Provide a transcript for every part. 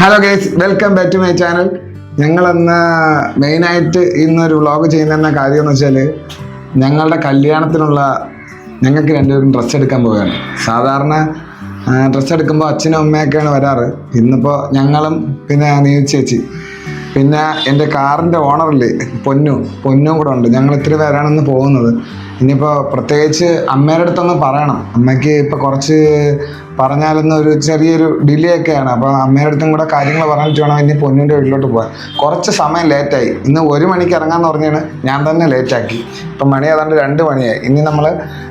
Hello guys welcome back to my channel ഞങ്ങളെന്ന് മെയിനായിട്ട് ഇന്നൊരു vlog ചെയ്യുന്ന കാര്യം എന്ന് വെച്ചാൽ ഞങ്ങളുടെ കല്യാണത്തിനുള്ള ഞങ്ങൾക്ക് രണ്ടുപേരും ഡ്രസ്സ് എടുക്കാൻ പോവുകയാണ്. സാധാരണ ഡ്രസ്സ് എടുക്കുമ്പോൾ അച്ഛനും അമ്മയൊക്കെയാണ് വരാറ്. ഇന്നിപ്പോൾ ഞങ്ങളും പിന്നെ നീ ചേച്ചി. പിന്നെ എന്റെ കാറിന്റെ ഓണറില്ലേ പൊന്നു പൊന്നും കൂടെ ഉണ്ട്. ഞങ്ങൾ ഇത്തിരി പേരാണെന്ന് പോകുന്നത്. ഇനിയിപ്പോൾ പ്രത്യേകിച്ച് അമ്മേടെ അടുത്തൊന്ന് പറയണം. അമ്മയ്ക്ക് ഇപ്പോൾ കുറച്ച് പറഞ്ഞാലൊന്നും ഒരു ചെറിയൊരു ഡിലേ ഒക്കെയാണ്. അപ്പോൾ അമ്മയുടെ അടുത്തും കൂടെ കാര്യങ്ങൾ പറഞ്ഞിട്ട് വേണം ഇനി പൊന്നിന്റെ വീട്ടിലോട്ട് പോകാൻ കുറച്ച് സമയം ലേറ്റായി ഇന്ന് ഒരു മണിക്ക് ഇറങ്ങാന്ന് പറഞ്ഞാണ് ഞാൻ തന്നെ ലേറ്റാക്കി ഇപ്പം മണി ഏതാണ്ട് രണ്ട് മണിയായി. ഇനി നമ്മൾ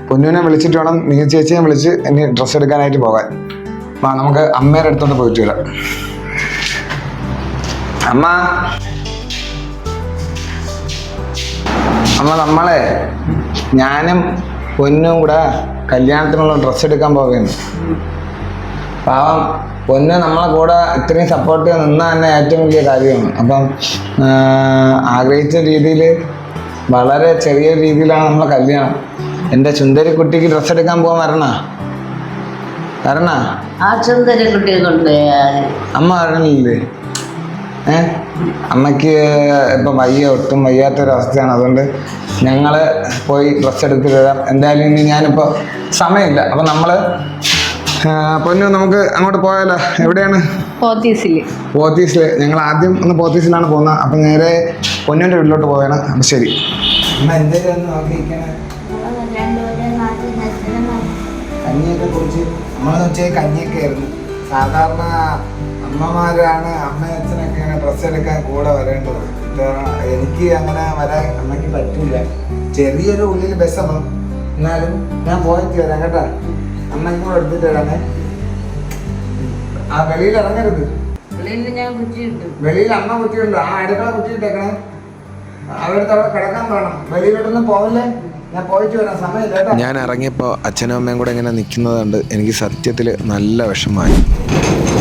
പൊന്നുവിനെ വിളിച്ചിട്ട് വേണം നീ ചേച്ചിയെ വിളിച്ച് ഇനി ഡ്രസ്സ് എടുക്കാനായിട്ട് പോകാൻ. വാ നമുക്ക് അമ്മയുടെ അടുത്തോട്ട് പോയിട്ട് വരാം. അമ്മ. അമ്മ നമ്മളെ ഞാനും പൊന്നും കൂടെ കല്യാണത്തിനുള്ള ഡ്രസ്സ് എടുക്കാൻ പോവുകയാണ് പാവം പൊന്ന് നമ്മളെ കൂടെ ഇത്രയും സപ്പോർട്ട് ചെയ്ത് നിന്ന തന്നെ ഏറ്റവും വലിയ കാര്യമാണ് അപ്പം ആഗ്രഹിച്ച രീതിയിൽ വളരെ ചെറിയ രീതിയിലാണ് നമ്മളെ കല്യാണം. എന്റെ ചുന്ദരി കുട്ടിക്ക് ഡ്രസ്സ് എടുക്കാൻ പോകാൻ വരണ? വരണ? ആ സുന്ദര കുട്ടിയെ കൊണ്ടുപോയാൽ അമ്മ വരണില്ലേ? ഏ? അമ്മയ്ക്ക് ഇപ്പം വയ്യ ഒട്ടും വയ്യാത്തൊരവസ്ഥയാണ്. അതുകൊണ്ട് ഞങ്ങൾ പോയി ഡ്രസ്സ് എടുത്തിട്ട് തരാം എന്തായാലും ഇനി ഞാനിപ്പോൾ സമയമില്ല. അപ്പം നമ്മൾ പൊന്നു നമുക്ക് അങ്ങോട്ട് പോയാലോ? എവിടെയാണ്? പോത്തീസിൽ. ഞങ്ങൾ ആദ്യം ഒന്ന് പോത്തീസിലാണ് പോകുന്നത്. അപ്പൊ നേരെ പൊന്നുവിന്റെ വീട്ടിലോട്ട് പോവാണ് അപ്പൊ ശരി. കഞ്ഞിയൊക്കെ കുറിച്ച് നമ്മളെന്ന് വെച്ചാൽ കഞ്ഞിയൊക്കെ ആയിരുന്നു. സാധാരണ അമ്മമാരാണ് അമ്മ അച്ഛനൊക്കെ ഇങ്ങനെ ഡ്രസ്സ് എടുക്കാൻ കൂടെ വരേണ്ടത്. എനിക്ക് അങ്ങനെ വരാൻ അമ്മയ്ക്ക് പറ്റില്ല ചെറിയൊരു ഉള്ളിൽ ബസ്സമാണ് എന്നാലും ഞാൻ പോയിട്ട് വരാം കേട്ടാ. അമ്മയ്ക്കും കൂടെ എടുത്തിട്ട് വരാനേ ആ വെളിയിൽ ഇറങ്ങരുത്. വെളിയിൽ ഞാൻ കുറ്റിയിട്ടു വെളിയിൽ അമ്മ കുറ്റിയുണ്ട്. ആ അടുക്കള കുറ്റിയിട്ടേക്കണേ അവരുടെ അവിടെ കിടക്കാൻ വേണം വെളിയിലോട്ടൊന്നും പോകല്ലേ ഞാൻ പോയിട്ട് വരാം. സമയമില്ല ഞാൻ ഇറങ്ങിയപ്പോൾ അച്ഛനും അമ്മയും കൂടെ ഇങ്ങനെ നിൽക്കുന്നത് കണ്ട് എനിക്ക് സത്യത്തിൽ നല്ല വിഷമമായി.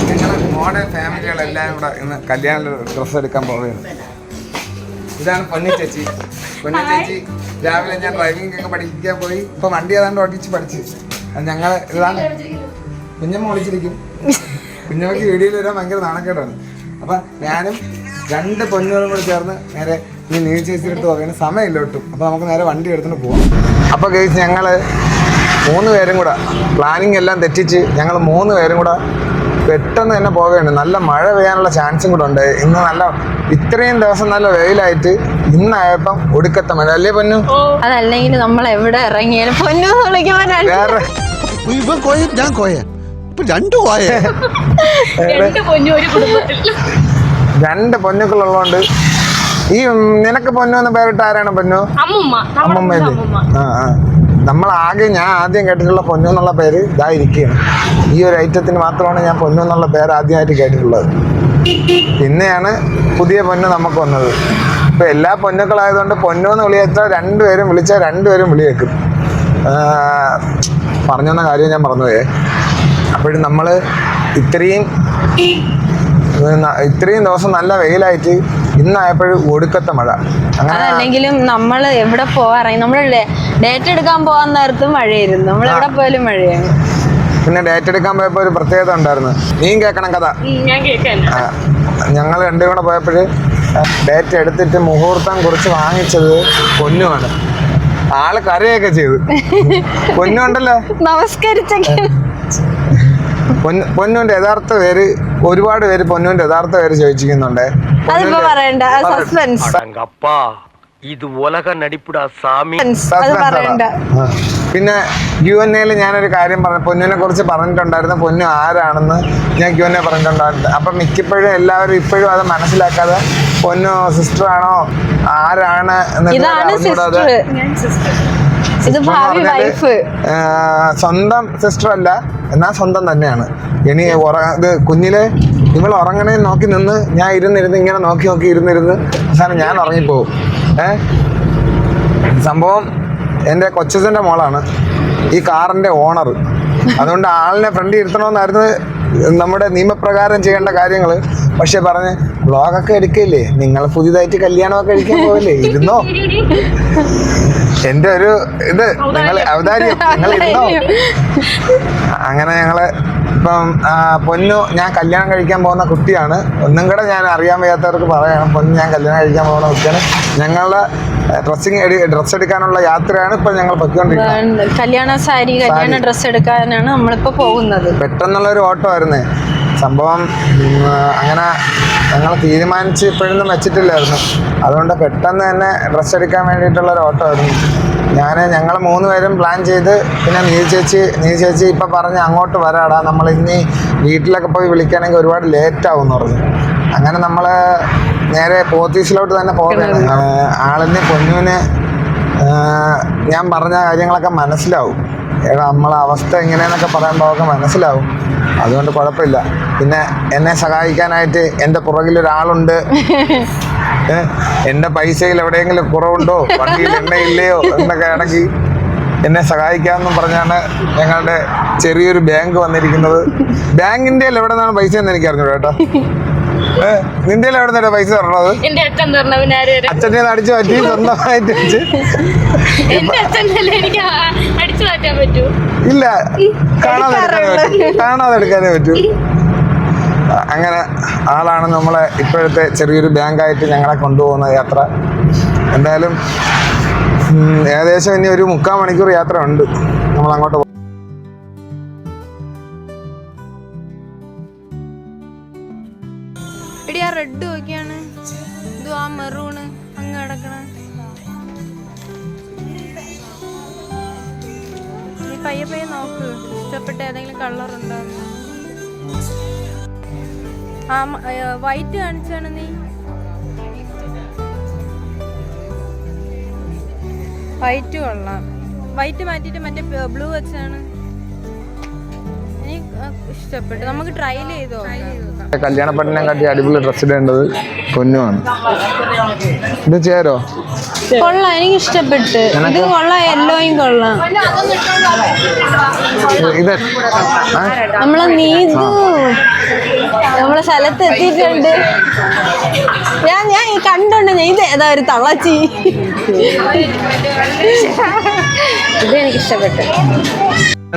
ഞങ്ങൾ മോഡേൺ ഫാമിലികളെല്ലാം കൂടെ ഇന്ന് കല്യാണ ഡ്രസ്സ് എടുക്കാൻ പോവുകയാണ്. ഇതാണ് പൊന്നി ചേച്ചി. പൊന്നി ചേച്ചി രാവിലെ ഞാൻ ഡ്രൈവിംഗ് ഒക്കെ പഠിക്കാൻ പോയി. ഇപ്പൊ വണ്ടി ഏതാണ്ട് ഓടിച്ച് പഠിച്ച്. ഞങ്ങൾ ഇതാണ്. കുഞ്ഞമ്മ വിളിച്ചിരിക്കും. കുഞ്ഞമ്മക്ക് വീഡിയോയിൽ വരാൻ ഭയങ്കര നാണക്കേടാണ്. അപ്പൊ ഞാനും രണ്ട് പൊന്നുകളും കൂടി ചേർന്ന് നേരെ ഈ നീ ചേച്ചിട്ട് പോകുന്ന പോകാൻ സമയമില്ല ഒട്ടും. അപ്പൊ നമുക്ക് നേരെ വണ്ടി എടുത്തിട്ട് പോവാം. അപ്പൊ കേസ് ഞങ്ങൾ മൂന്ന് പേരും കൂടെ പ്ലാനിങ് എല്ലാം തെറ്റിച്ച് ഞങ്ങൾ മൂന്ന് പേരും കൂടെ പെട്ടെന്ന് തന്നെ പോവുകയാണ് നല്ല മഴ പെയ്യാനുള്ള ചാൻസും കൂടെ ഉണ്ട്. ഇന്ന് നല്ല ഇത്രയും ദിവസം നല്ല വെയിലായിട്ട് ഇന്നായപ്പം ഒടുക്കത്തെ മഴ. അല്ലേ പൊന്നു? അതല്ലെങ്കിൽ നമ്മൾ എവിടെ ഇറങ്ങിയാലും പൊന്നു വേറെ. ഇവൻ കോയ ഞാൻ കോയ. രണ്ടു കോയ. രണ്ട് പൊന്നുക്കളുള്ളതുകൊണ്ട് ഈ നിനക്ക് പൊന്നു എന്ന് പേരിട്ട് ആരാണ് പൊന്നു? അമ്മൂമ്മ. അമ്മൂമ്മ. ആ ആ. നമ്മൾ ആകെ ഞാൻ ആദ്യം കേട്ടിട്ടുള്ള പൊന്നു എന്നുള്ള പേര് ഇതായിരിക്കും ഈ ഒരു ഐറ്റത്തിന് മാത്രമാണ് ഞാൻ പൊന്നു എന്നുള്ള പേര് ആദ്യമായിട്ട് കേട്ടിട്ടുള്ളത്. പിന്നെയാണ് പുതിയ പൊന്ന് നമുക്ക് വന്നത്. ഇപ്പൊ എല്ലാ പൊന്നുക്കളായതുകൊണ്ട് പൊന്നു എന്ന് വിളിയത്ര രണ്ടുപേരും വിളിച്ചാൽ രണ്ടുപേരും വിളി വെക്കും പറഞ്ഞു വന്ന കാര്യം ഞാൻ പറഞ്ഞുപോയേ അപ്പോഴും നമ്മൾ ഇത്രയും ഇത്രയും ദിവസം നല്ല വെയിലായിട്ട് ഇന്നായപ്പോഴും ഒടുക്കത്തെ മഴ. അതല്ലെങ്കിലും നമ്മൾ എവിടെ പോവാറായി? നമ്മൾ ഡേറ്റ് എടുക്കാൻ പോകാൻ നേരത്തും മഴയായിരുന്നു. നമ്മൾ എവിടെ പോയാലും മഴയാണ് പിന്നെ ഡേറ്റ് എടുക്കാൻ പോയപ്പോ ഒരു പ്രത്യേകത ഉണ്ടായിരുന്നു. നീ കേക്കണം കഥ. ഞങ്ങൾ രണ്ടും കൂടെ പോയപ്പോൾ ഡേറ്റ് എടുത്തിട്ട് മുഹൂർത്തം കുറിച്ച് വാങ്ങിച്ചത് പൊന്നുമാണ് ആൾ കരയൊക്കെ ചെയ്തു. പൊന്നുണ്ടല്ലോ. നമസ്കരിച്ചൊക്കെ. പൊന്നു പൊന്നുവിന്റെ യഥാർത്ഥ പേര് ഒരുപാട് പേര് പൊന്നുവിന്റെ യഥാർത്ഥ പേര് ചോദിച്ചിരിക്കുന്നുണ്ട്. പറയണ്ട. സസ്പെൻസ്. ഇത് സാമി. പറയണ്ട. പിന്നെ ക്യു എൻ എയിൽ ഞാനൊരു കാര്യം പറഞ്ഞു. പൊന്നിനെ കുറിച്ച് പറഞ്ഞിട്ടുണ്ടായിരുന്നു. പൊന്നു ആരാണെന്ന് ഞാൻ ക്യു എൻ എ പറഞ്ഞിട്ടുണ്ടായിരുന്നു. അപ്പൊ മിക്കപ്പോഴും എല്ലാവരും ഇപ്പോഴും അത് മനസ്സിലാക്കാതെ പൊന്നു സിസ്റ്റർ. ആണോ ആരാണ് സ്വന്തം സിസ്റ്റർ അല്ല എന്നാൽ സ്വന്തം തന്നെയാണ്. ഇനി ഇത് കുഞ്ഞിലെ നിങ്ങൾ ഉറങ്ങണേ നോക്കി നിന്ന് ഞാൻ ഇരുന്നിരുന്ന് ഇങ്ങനെ നോക്കി നോക്കി ഇരുന്നിരുന്ന് അവസാനം ഞാൻ ഉറങ്ങിപ്പോവും. ഏ? സംഭവം എന്റെ കൊച്ചച്ഛന്റെ മോളാണ്. ഈ കാറിന്റെ ഓണർ അതുകൊണ്ട് ആളിനെ ഫ്രണ്ട് ഇരുത്തണമെന്നായിരുന്നു നമ്മുടെ നിയമപ്രകാരം ചെയ്യേണ്ട കാര്യങ്ങൾ പക്ഷെ പറഞ്ഞ് വ്ളോഗൊക്കെ എടുക്കില്ലേ? നിങ്ങൾ പുതിയതായിട്ട് കല്യാണമൊക്കെ കഴിക്കാൻ പോവില്ലേ? ഇരുന്നോ? എന്റെ ഒരു ഇത് നിങ്ങൾ അവതാരിയം നിങ്ങൾ ഇരുന്നോ? അങ്ങനെ ഞങ്ങൾ ഇപ്പം പൊന്നു ഞാൻ കല്യാണം കഴിക്കാൻ പോകുന്ന കുട്ടിയാണ്. ഒന്നും കൂടെ ഞാൻ അറിയാൻ വയ്യാത്തവർക്ക് പറയണം പൊന്നു ഞാൻ കല്യാണം കഴിക്കാൻ പോകുന്ന കുട്ടിയാണ്. ഞങ്ങളുടെ ഡ്രസ്സിങ് ഡ്രസ്സ് എടുക്കാനുള്ള യാത്രയാണ് ഇപ്പൊ ഞങ്ങൾ പൊയ്ക്കൊണ്ടിരിക്കുന്നത്. കല്യാണ സാരി കല്യാണ ഡ്രസ്സ് എടുക്കാനാണ് നമ്മളിപ്പോ പോകുന്നത്. പെട്ടെന്നുള്ള ഒരു ഓട്ടോ ആയിരുന്നേ. സംഭവം അങ്ങനെ ഞങ്ങൾ തീരുമാനിച്ച് ഇപ്പോഴൊന്നും വെച്ചിട്ടില്ലായിരുന്നു. അതുകൊണ്ട് പെട്ടെന്ന് തന്നെ ഡ്രസ്സ് എടുക്കാൻ വേണ്ടിയിട്ടുള്ള ഒരു ഓട്ടോ ആയിരുന്നു ഞാൻ ഞങ്ങൾ മൂന്ന് പേരും പ്ലാൻ ചെയ്ത് പിന്നെ നീ ചേച്ചി നീ ചേച്ചി ഇപ്പം പറഞ്ഞ് അങ്ങോട്ട് വരാടാ. നമ്മൾ ഇനി വീട്ടിലൊക്കെ പോയി വിളിക്കുകയാണെങ്കിൽ ഒരുപാട് ലേറ്റ് ആവും എന്ന് പറഞ്ഞു. അങ്ങനെ നമ്മൾ നേരെ പോത്തീസിലോട്ട് തന്നെ പോകുന്നത് ആളിനെ പൊന്നുവിന് ഞാൻ പറഞ്ഞ കാര്യങ്ങളൊക്കെ മനസ്സിലാവും. എടാ നമ്മളെ അവസ്ഥ എങ്ങനെയെന്നൊക്കെ പറയുമ്പോൾ അവർക്ക് മനസ്സിലാവും. അതുകൊണ്ട് കുഴപ്പമില്ല. പിന്നെ എന്നെ സഹായിക്കാനായിട്ട് എന്റെ പുറകിൽ ഒരാളുണ്ട്. എന്റെ പൈസയിൽ എവിടെയെങ്കിലും കുറവുണ്ടോ? വണ്ടിയിൽ എണ്ണയില്ലയോ എന്നൊക്കെ ഇടയ്ക്ക് എന്നെ സഹായിക്കാമെന്നും പറഞ്ഞാണ് ഞങ്ങളുടെ ചെറിയൊരു ബാങ്ക് വന്നിരിക്കുന്നത്. ബാങ്കിന്റെ എവിടെ നിന്നാണ് പൈസ എന്ന് എനിക്ക് അറിഞ്ഞു കേട്ടോ. നിന്റെ എവിടെ പൈസ തരണത് എന്റെ അച്ഛൻ അച്ഛനെ അടിച്ചു മാറ്റി സ്വന്തമായിട്ട് വെച്ച് എന്റെ എനിക്ക് അടിച്ചു മാറ്റാൻ പറ്റൂ. ഇല്ല കാണാതെ എടുക്കാനേ പറ്റൂ. അങ്ങനെ ആളാണ് നമ്മളെ ഇപ്പോഴത്തെ ചെറിയൊരു ബാങ്കായിട്ട് ഞങ്ങളെ കൊണ്ടുപോകുന്ന യാത്ര. എന്തായാലും ഏകദേശം ഇനി ഒരു മുക്കാൽ മണിക്കൂർ യാത്ര ഉണ്ട് നമ്മൾ അങ്ങോട്ട് റെഡ് നോക്കിയാണ് ഇത് ആ മെറൂണ് അങ്ങ് കിടക്കണ. ഈ പയ്യെ പയ്യെ നോക്ക്. ഇഷ്ടപ്പെട്ട ഏതെങ്കിലും കളർ ഉണ്ടോ ആ വൈറ്റ് കാണിച്ചാണ് നീ? വൈറ്റ് കൊള്ളാം. വൈറ്റ് മാറ്റിയിട്ട് മറ്റേ ബ്ലൂ വെച്ചാണ്. ഇഷ്ടപ്പെട്ടു. നമുക്ക് ട്രൈ ചെയ്തോ? കല്യാണ പെണ്ണിനെ കാട്ടി അടിപൊളി ഡ്രസ് ഇടേണ്ടത് പൊന്നുമാണ് ഇത് ചേരോ? കൊള്ളാം എനിക്ക് ഇഷ്ടപ്പെട്ട് ഇത് കൊള്ളാം എല്ലോയും കൊള്ളാം. ഇത് നമ്മളെ നീതു നമ്മളെ സ്ഥലത്ത് എത്തിയിട്ടുണ്ട്. ഞാൻ ഞാൻ ഈ കണ്ടുണ്ട് ഞാൻ ഇത് ഏതാ ഒരു തള്ളച്ചി ഇത് എനിക്ക് ഇഷ്ടപ്പെട്ടു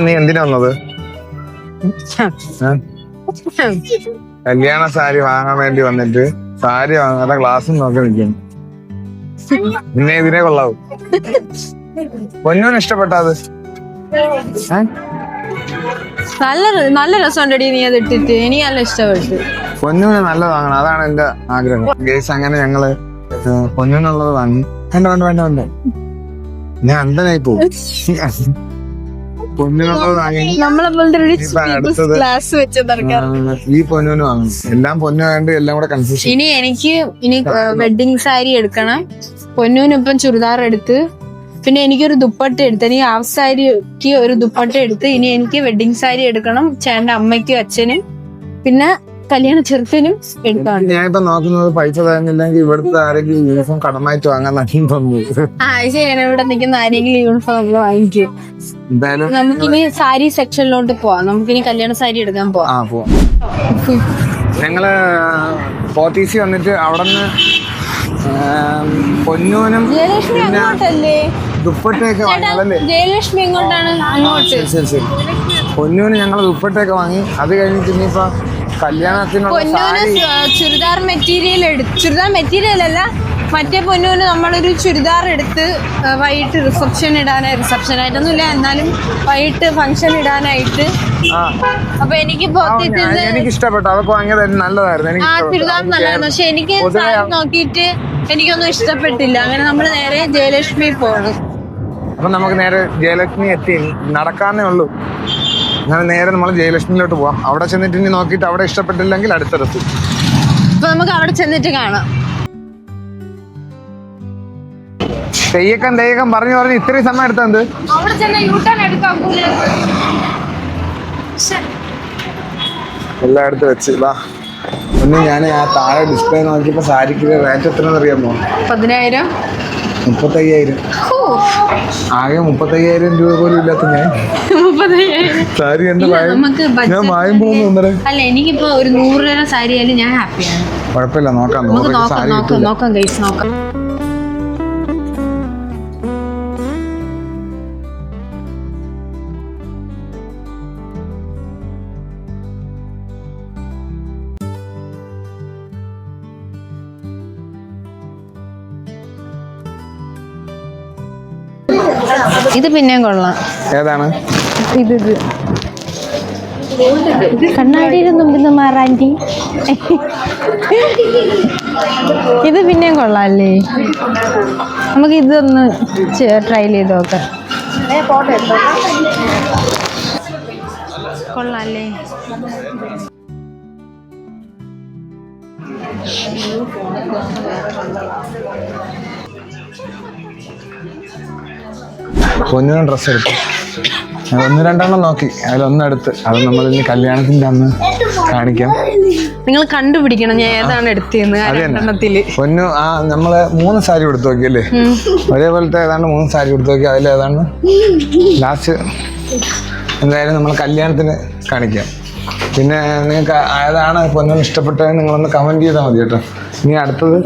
നീ എന്തിനാ വന്നത്? കല്യാണ സാരി വാങ്ങാൻ വേണ്ടി വന്നിട്ട് സാരി വാങ്ങാതെ ഗ്ലാസ് നോക്കി നിൽക്കുന്നു പിന്നെ ഇതിനെ കൊള്ളാവും. പൊന്നൂന് ഇഷ്ടപ്പെട്ടത്? നല്ല നല്ല രസമുണ്ടടി നീ അത് ഇട്ടിട്ട്. എനിക്ക് നല്ല ഇഷ്ടപ്പെട്ടു. പൊന്നൂന് വാങ്ങണം. അതാണ് എന്റെ ആഗ്രഹം. ഗേസ് അങ്ങനെ ഞങ്ങൾ പൊന്നൂനുള്ളത് വാങ്ങി. വേണ്ട വേണ്ട വേണ്ട വേണ്ട. ഞാൻ അന്ധനായി പോകും ക്ലാസ് വെച്ച് ആ, ഈ പൊന്നൂന് വാങ്ങും. എല്ലാം പൊന്നു എല്ലാം കൂടെ കൺഫ്യൂഷൻ ഇനി എനിക്ക് ഇനി വെഡിങ് സാരി എടുക്കണം. പൊന്നൂന് ഇപ്പം ചുരിദാർ എടുത്ത്. പിന്നെ എനിക്കൊരു ദുപ്പട്ട എടുത്ത്. എനിക്ക് ഹാഫ് സാരിക്ക് ഒരു ദുപ്പട്ട എടുത്ത്. ഇനി എനിക്ക് വെഡിങ് സാരി എടുക്കണം. ചേട്ടന്റെ അമ്മയ്ക്കും അച്ഛനും. പിന്നെ കല്യാണ ചെറുക്കനും ഞാൻ ഇപ്പൊ നോക്കുന്നത് പൈസ തരുന്നില്ലെങ്കിൽ ഇവിടുത്തെ ആരെങ്കിലും യൂണിഫോം കടമായിട്ട് വാങ്ങാൻ നഷ്ടം തോന്നുന്നു ആഴ്ചയാണ് ഇവിടെ നിൽക്കുന്ന ആരെങ്കിലും യൂണിഫോം നമ്മൾ വാങ്ങിക്കും. എന്തായാലും നമുക്കിനി സാരി സെക്ഷനിലോട്ട് പോവാം. നമുക്കിനി കല്യാണ സാരി എടുക്കാൻ പോവാം. ആ പോവാം. ഞങ്ങൾ പോത്തീസി വന്നിട്ട് അവിടെ നിന്ന് പൊന്നൂനും ജയലക്ഷ്മി പിന്നെ അങ്ങോട്ടല്ലേ? ദുപ്പട്ടയൊക്കെ വാങ്ങിയല്ലേ ജയലക്ഷ്മി എങ്ങോട്ടാണ്? അങ്ങോട്ട്. ശരി ശരി ശരി. പൊന്നൂന് ഞങ്ങൾ ദുപ്പട്ടയൊക്കെ വാങ്ങി. അത് കഴിഞ്ഞിട്ട് ഇനിയിപ്പോ പൊന്നൂന് ചുരിദാർ മെറ്റീരിയൽ എടുത്ത് ചുരിദാർ മെറ്റീരിയൽ അല്ല മറ്റേ പൊന്നൂന് നമ്മളൊരു ചുരിദാർ എടുത്ത് വൈകിട്ട് റിസപ്ഷൻ ഇടാനായി റിസപ്ഷൻ ആയിട്ടൊന്നുമില്ല എന്നാലും വൈകിട്ട് ഫംഗ്ഷൻ ഇടാനായിട്ട്. അപ്പൊ എനിക്ക് എനിക്ക് ഇഷ്ടപ്പെട്ടു അതൊക്കെ വാങ്ങിയത് നല്ലതായിരുന്നു. ആ ചുരിദാർ നല്ലതാണ് നല്ലതായിരുന്നു പക്ഷെ എനിക്ക് നോക്കിയിട്ട് എനിക്കൊന്നും ഇഷ്ടപ്പെട്ടില്ല. അങ്ങനെ നമ്മൾ നേരെ ജയലക്ഷ്മി പോകണം അപ്പൊ നമുക്ക് നേരെ ജയലക്ഷ്മി എത്തി. നടക്കാന്നേ ഉള്ളൂ. അങ്ങനെ നേരെ നമ്മൾ ജയലക്ഷ്മിയിലോട്ട് പോവാം. അവിടെ ചെന്നിട്ട് ഇനി നോക്കിയിട്ട് അവിടെ ഇഷ്ടപ്പെട്ടില്ലെങ്കിൽ അടുത്ത ഡ്രസ് അപ്പൊ നമുക്ക് അവിടെ ചെന്നിട്ട് കാണാം. തെയ്യക്കം തെയ്യക്കം പറഞ്ഞു പറഞ്ഞു. ഇത്രയും സമയം എടുത്തത് എല്ലായിടത്തും വെച്ച്. വാ. ഒന്ന് ഞാൻ ആ താഴെ ഡിസ്പ്ലേ നോക്കിയപ്പോ സാരിക്ക് റേറ്റ് എത്ര അറിയാമോ? പതിനായിരം. മുപ്പത്തയ്യായിരം. ആകെ മുപ്പത്തയ്യായിരം രൂപ പോലും ഇല്ലാത്ത ഞാൻ. സാരി എന്ത് ഞാൻ മായം പോകുന്നു ഒന്നര. അല്ല എനിക്കിപ്പോ ഒരു നൂറ് രൂപ സാരി ആയാലും ഞാൻ ഹാപ്പിയാണ് കുഴപ്പമില്ല നോക്കാം നോക്കാം നോക്കാം നോക്കാം നോക്കാം. ഇത് പിന്നെയും കൊള്ളാം. ഏതാണ്? ഇത് ഇത്. മാറാന്റി ഇത് പിന്നെയും കൊള്ളാല്ലേ? നമുക്ക് ഇതൊന്ന് ട്രൈ ചെയ്ത് നോക്കാം. കൊള്ളാല്ലേ? പൊന്നിനും ഡ്രസ്സ് എടുത്തു. ഒന്ന് രണ്ടെണ്ണം നോക്കി. അതിലൊന്നെടുത്ത് അത് നമ്മൾ ഇനി കല്യാണത്തിന്റെ അന്ന് കാണിക്കാം. നിങ്ങൾ കണ്ടുപിടിക്കണം ഞാൻ ഏതാണ് എടുത്തതെന്ന് പൊന്നു ആ നമ്മൾ മൂന്ന് സാരി എടുത്തു നോക്കിയല്ലേ? ഒരേപോലത്തെ ഏതാണ്ട് മൂന്ന് സാരി എടുത്തു നോക്കി. അതിൽ ഏതാണ്ട് ലാസ്റ്റ് എന്തായാലും നമ്മൾ കല്യാണത്തിന് കാണിക്കാം. പിന്നെ നിങ്ങൾക്ക് ഏതാണ് പൊന്നിന് ഇഷ്ടപ്പെട്ടത് നിങ്ങളൊന്ന് കമന്റ് ചെയ്താൽ മതി കേട്ടോ. ഇനി അടുത്തത്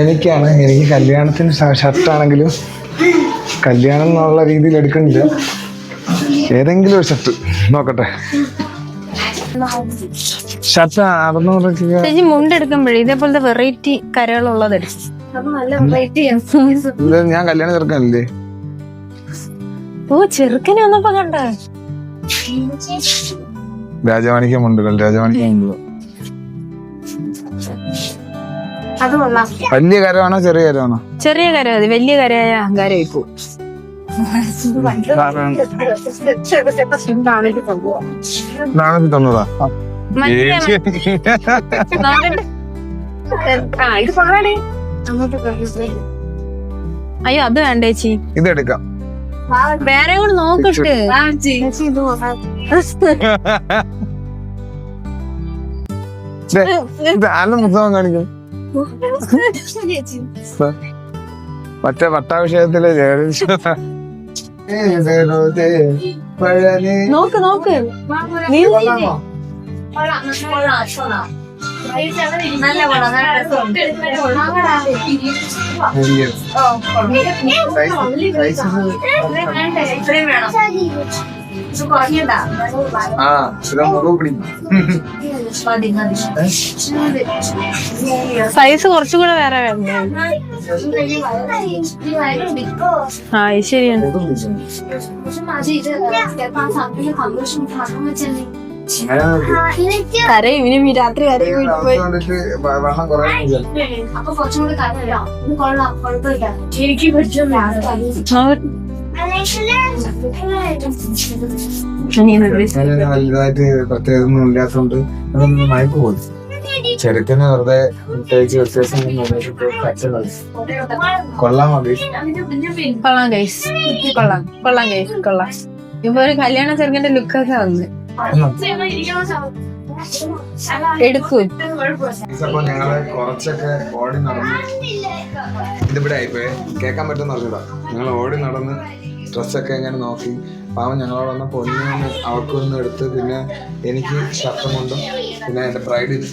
എനിക്കാണ്. എനിക്ക് കല്യാണത്തിന് ഷർട്ടാണെങ്കിലും കല്യാണം എന്നുള്ള രീതിയിൽ എടുക്കണില്ല. ഏതെങ്കിലും ഒരു ഷർട്ട് നോക്കട്ടെ. ഷർട്ട് അറുന്നൂറ് മുണ്ടെടുക്കുമ്പോഴേ ഇതേപോലത്തെ വെറൈറ്റി കരകളുള്ളത് ഞാൻ കല്യാണം ചെറുക്കനല്ലേ? ഓ ചെറുക്കനെ ഒന്നപ്പോ കണ്ട. രാജവാണിക്ക മുണ്ടുകൾ രാജവാണിക്ക മുണ്ടുകൾ വലിയ കരമാണോ ചെറിയ കരമാണോ? ചെറിയ കര വലിയ കരയായ അഹങ്കാരം തൊണ്ണൂറാ അയ്യോ അത് വേണ്ട ചേച്ചി ഇതെടുക്കാം. വേറെ കൂടെ നോക്കട്ടെ പുസ്തകം കാണിക്കും? മറ്റേ പട്ടാഭിഷേകത്തിലെ ജഗദീശ്വര നോക്ക് നോക്ക്. നീ കൊള്ളാമോ? വലിയ. സൈസ്- സൈസ് ആ ഇത് മുറിവ് പിടിക്കും സൈസ് കുറച്ചുകൂടെ വേറെ വേണ്ടേ ആ ശരിയാണ്. കരയും ഇനി രാത്രി കരയും വീട്ടിൽ പോയി. വെള്ളം കുറേ അപ്പൊ കുറച്ചും കൂടി കാര്യമില്ല ഇത് കൊള്ളാം കുഴപ്പമില്ല. എനിക്ക് പറ്റും വലുതായിട്ട് ഇല്ലാത്തതുകൊണ്ട് അതൊന്നും മയക്ക് പോയി ചെറുക്കന് വെറുതെ പ്രത്യേകിച്ച് വ്യത്യാസം കൊള്ളാം കൊള്ളാം ഗൈസ് കൊള്ളാം കൊള്ളാം ഗൈസ് കൊള്ളാം. ഇപ്പൊ ഒരു കല്യാണ ചെറുക്കന്റെ ലുക്കൊക്കെ വന്ന്. എടുക്കൂ. അപ്പൊ ഞങ്ങൾ കുറച്ചൊക്കെ ഓടി നടന്ന്. ഇതിവിടെ ആയിപ്പോയെ. കേക്കാൻ പറ്റുന്ന അറിഞ്ഞൂടാ. ഞങ്ങൾ ഓടി നടന്ന് ഡ്രസ്സൊക്കെ ഇങ്ങനെ നോക്കി. പാവം ഞങ്ങളോട് വന്ന പൊന്നു അവർക്ക് ഒന്ന് എടുത്ത് പിന്നെ എനിക്ക് ഷർട്ടും പിന്നെ എന്റെ ബ്രൈഡിന്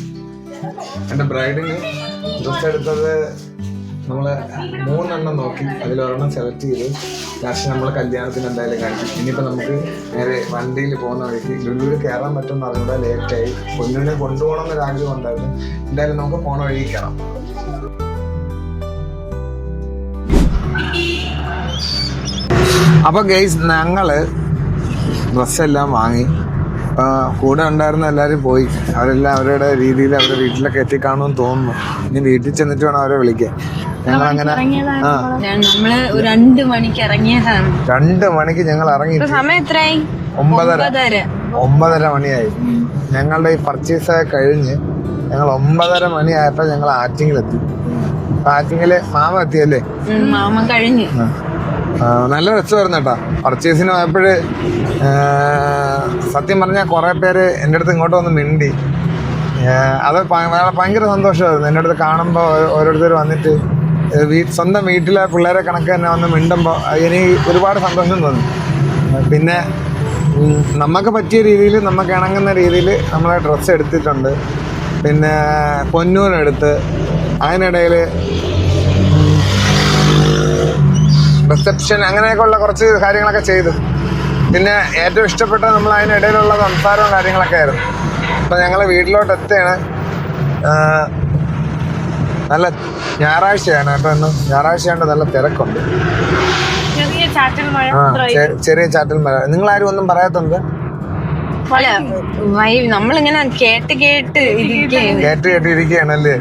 എന്റെ ബ്രൈഡിന് ഡ്രസ്സ് എടുത്തത് നമ്മൾ മൂന്നെണ്ണം നോക്കി. അതിലൊരെണ്ണം സെലക്ട് ചെയ്ത് ലാസ്റ്റ് നമ്മൾ കല്യാണത്തിന് എന്തായാലും കാണിക്കും ഇനിയിപ്പോൾ നമുക്ക് നേരെ വണ്ടിയിൽ പോകുന്ന വഴിക്ക് ലുലുവിൽ കയറാൻ പറ്റുമെന്ന് അറിഞ്ഞാൽ ലേറ്റായി പൊന്നുവിനെ കൊണ്ടുപോകണം എന്നൊരു ആഗ്രഹം ഉണ്ടായിരുന്നു. എന്തായാലും നമുക്ക് പോണ വഴി കയറാം അപ്പൊ ഗെയ്സ് ഞങ്ങൾ ഡ്രസ്സെല്ലാം വാങ്ങി. കൂടെ ഉണ്ടായിരുന്ന എല്ലാവരും പോയി. അവരെല്ലാം അവരുടെ രീതിയിൽ അവരുടെ വീട്ടിലൊക്കെ എത്തിക്കാണുമെന്ന് തോന്നുന്നു. ഇനി വീട്ടിൽ ചെന്നിട്ട് വേണം അവരെ വിളിക്കാൻ. ഞങ്ങൾ അങ്ങനെ രണ്ട് മണിക്ക് ഇറങ്ങിയതാണ്. രണ്ട് മണിക്ക് ഞങ്ങൾ ഇറങ്ങി. സമയം എത്രയായി? ഒമ്പതര. ഒമ്പതര. മണിയായി. ഞങ്ങളുടെ ഈ പർച്ചേസ് ആയി കഴിഞ്ഞ് ഞങ്ങൾ ഒമ്പതര മണിയായപ്പോൾ ഞങ്ങൾ ആറ്റിങ്ങിലെത്തി. ആറ്റിങ്ങിൽ മാമ എത്തിയല്ലേ? മാമ കഴിഞ്ഞു. നല്ല രസമായിരുന്നു കേട്ടോ. പർച്ചേസിന് പോയപ്പോഴ് സത്യം പറഞ്ഞാൽ കുറേ പേര് എന്റെ അടുത്ത് ഇങ്ങോട്ട് വന്ന് മിണ്ടി. അത് ഭയങ്കര സന്തോഷമായിരുന്നു. എന്റെ അടുത്ത് കാണുമ്പോൾ ഓരോരുത്തർ വന്നിട്ട് വീ സ്വന്തം വീട്ടിലെ പിള്ളേരെ കണക്ക് തന്നെ വന്ന് മിണ്ടുമ്പോൾ എനിക്ക് ഒരുപാട് സന്തോഷം തോന്നി. പിന്നെ നമുക്ക് പറ്റിയ രീതിയിൽ നമുക്ക് ഇണങ്ങുന്ന രീതിയിൽ നമ്മളെ ഡ്രസ്സ് എടുത്തിട്ടുണ്ട്. പിന്നെ പൊന്നൂനെടുത്ത് അതിനിടയിൽ റിസപ്ഷൻ അങ്ങനെയൊക്കെയുള്ള കുറച്ച് കാര്യങ്ങളൊക്കെ ചെയ്തു. പിന്നെ ഏറ്റവും ഇഷ്ടപ്പെട്ട നമ്മൾ അതിനിടയിലുള്ള സംസാരവും കാര്യങ്ങളൊക്കെ ആയിരുന്നു. അപ്പം ഞങ്ങൾ വീട്ടിലോട്ട് എത്തുകയാണ്. നല്ല ഞായറാഴ്ചയാണ് കേട്ടോ ഇന്ന്. ഞായറാഴ്ചയാണ്ട് നല്ല തിരക്കുണ്ട്. ചെറിയ ചാറ്റൽ മഴ നിങ്ങളാരും ചെറിയ ചാറ്റൽ മഴ. നിങ്ങൾ ആരും ഒന്നും പറയാത്തുണ്ട് നമ്മളിങ്ങനെ കേട്ട് കേട്ട് കേട്ട് കേട്ടിരിക്കുകയാണല്ലേ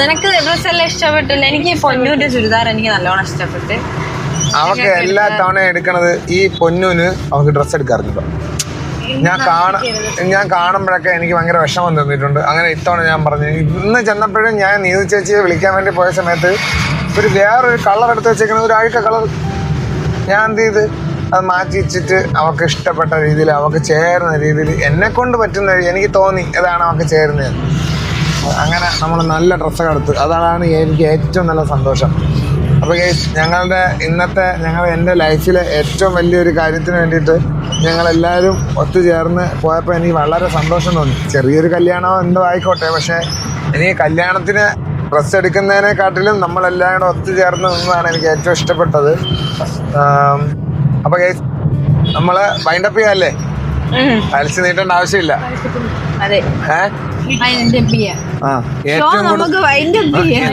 നിനക്ക് ഡ്രസ് എല്ലാം ഇഷ്ടപ്പെട്ടില്ല. എനിക്ക് പൊന്നൂന്റെ ചുരിദാർ എനിക്ക് നല്ലോണം ഇഷ്ടപ്പെട്ട്. അവക്ക് എല്ലാ തവണ എടുക്കണത് ഈ പൊന്നൂന് അവക്ക് ഡ്രസ്സ് എടുക്കാറുണ്ട് ഞാൻ കാണ ഞാൻ കാണുമ്പോഴൊക്കെ എനിക്ക് ഭയങ്കര വിഷമം തോന്നിയിട്ടുണ്ട്. അങ്ങനെ ഇത്തവണ ഞാൻ പറഞ്ഞു ഇന്ന് ചെന്നപ്പോഴും ഞാൻ നീതു ചേച്ചിയെ വിളിക്കാൻ വേണ്ടി പോയ സമയത്ത് ഒരു വേറൊരു കളർ എടുത്ത് വെച്ചേക്കണ ഒരു അഴുക്ക കളർ ഞാൻ എന്ത് ചെയ്ത്? അത് മാറ്റി വെച്ചിട്ട് അവൾക്ക് ഇഷ്ടപ്പെട്ട രീതിയിൽ അവൾക്ക് ചേരുന്ന രീതിയിൽ എന്നെ കൊണ്ട് പറ്റുന്ന എനിക്ക് തോന്നി ഇതാണ് അവൾക്ക് ചേരുന്നത് അങ്ങനെ നമ്മൾ നല്ല ഡ്രസ്സൊക്കെ എടുത്ത്. അതാണ് എനിക്ക് ഏറ്റവും നല്ല സന്തോഷം. അപ്പോൾ ഗൈസ് ഞങ്ങളുടെ ഇന്നത്തെ ഞങ്ങൾ എന്റെ ലൈഫിലെ ഏറ്റവും വലിയൊരു കാര്യത്തിന് വേണ്ടിയിട്ട് ഞങ്ങളെല്ലാവരും ഒത്തുചേർന്ന് പോയപ്പോൾ എനിക്ക് വളരെ സന്തോഷം തോന്നി. ചെറിയൊരു കല്യാണമോ എന്തോ ആയിക്കോട്ടെ പക്ഷേ എനിക്ക് കല്യാണത്തിന് ഡ്രസ്സ് എടുക്കുന്നതിനെക്കാട്ടിലും നമ്മളെല്ലാവരും കൂടെ ഒത്തുചേർന്ന് നിന്നതാണ് എനിക്ക് ഏറ്റവും ഇഷ്ടപ്പെട്ടത്. അപ്പോൾ ഗൈസ് നമ്മൾ വൈൻഡപ്പ് ചെയ്യാല്ലേ? വലിച്ചു നീട്ടേണ്ട ആവശ്യമില്ല. ഏഹ്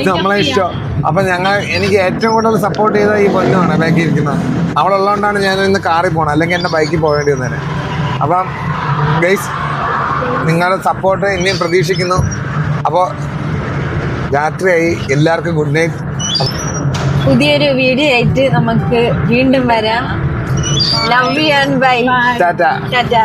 നമ്മളെ ഇഷ്ടം അപ്പൊ ഞങ്ങൾ എനിക്ക് ഏറ്റവും കൂടുതൽ സപ്പോർട്ട് ചെയ്ത ഈ പൊന്നാണ് ബാക്കി ഇരിക്കുന്നത് അവളുള്ളതുകൊണ്ടാണ് ഞാൻ ഇന്ന് കാറിൽ പോകണം അല്ലെങ്കിൽ എന്റെ ബൈക്കിൽ പോകേണ്ടി വന്നേനെ. അപ്പം ഗൈസ് നിങ്ങളുടെ സപ്പോർട്ട് ഇനിയും പ്രതീക്ഷിക്കുന്നു. അപ്പോൾ രാത്രിയായി. എല്ലാവർക്കും ഗുഡ് നൈറ്റ് പുതിയൊരു വീഡിയോ ആയിട്ട് നമുക്ക് വീണ്ടും വരാം. Love you and bye tata tata